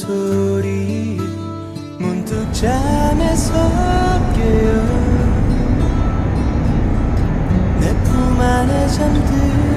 소리 문득 잠에서 깨어 내품 안에 잠들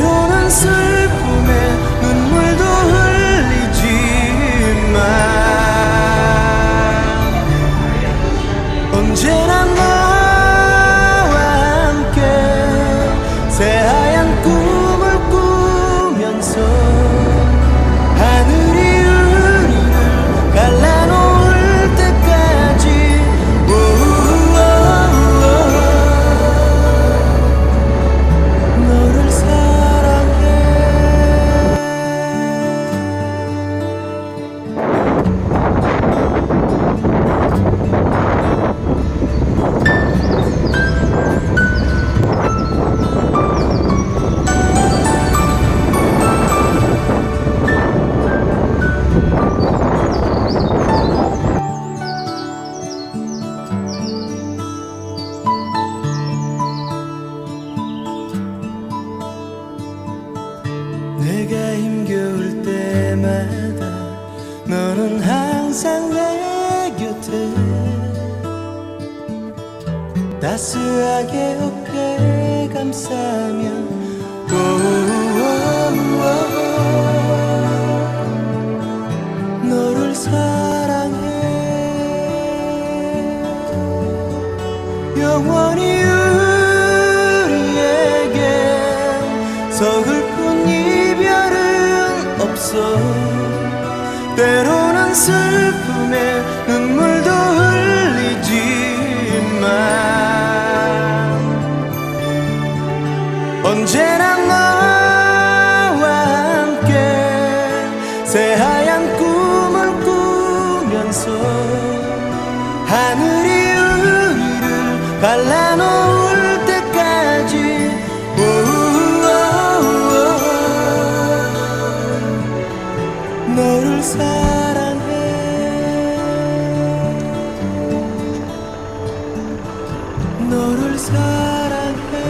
때로는 슬 너는 항상 내 곁에 따스하게 어깨 감싸며. 너를 사랑해. 영원히 슬픔에 눈물도 흘리지만 언제나 너와 함께 새하얀 꿈을 꾸면서 하늘이 우리를 갈라놓을 너를 사랑해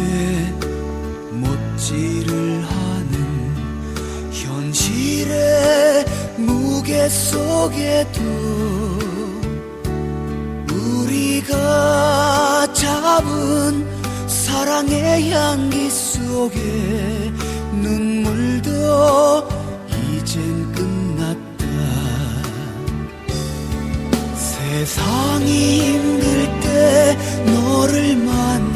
못질을 하는 현실의 무게 속에도 우리가 잡은 사랑의 향기 속에 눈물도 이젠 끝났다. 세상이 힘들 때 너를 만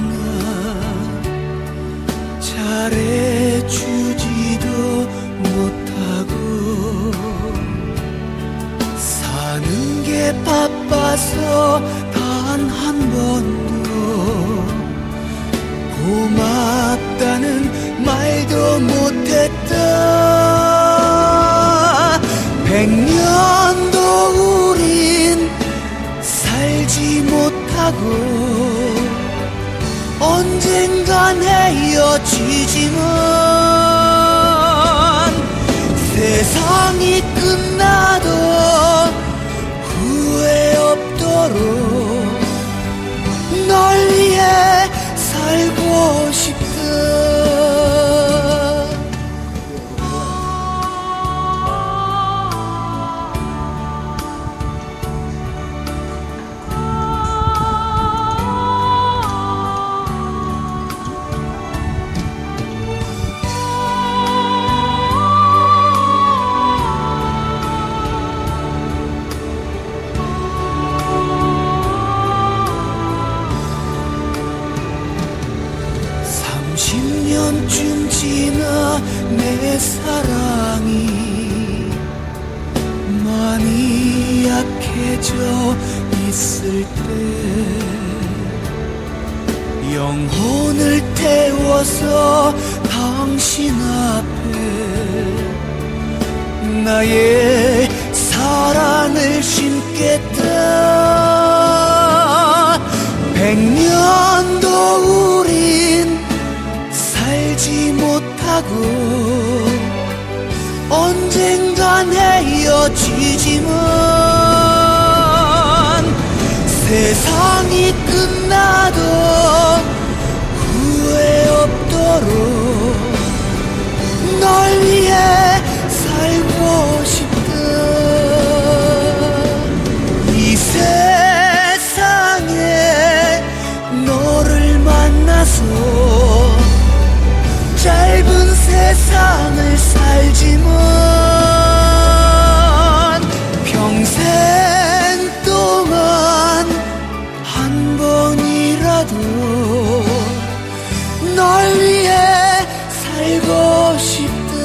바빠서 단 한 번도 고맙다는 말도 못했다. 백년도 우린 살지 못하고 언젠간 헤어지지만 없 약해져 있을 때. 영혼을 태워서 당신 앞에 나의 사랑을 심겠다. 백년도 우린 살지 못하고 언젠간 헤어지지만 세상이 끝나도 후회 없도록 널 위해 살고 싶다 이 세상에 너를 만나서 짧은 세상을 살지만 나도 널 위해 살고 싶다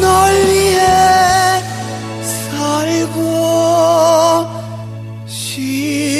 널 위해 살고 싶다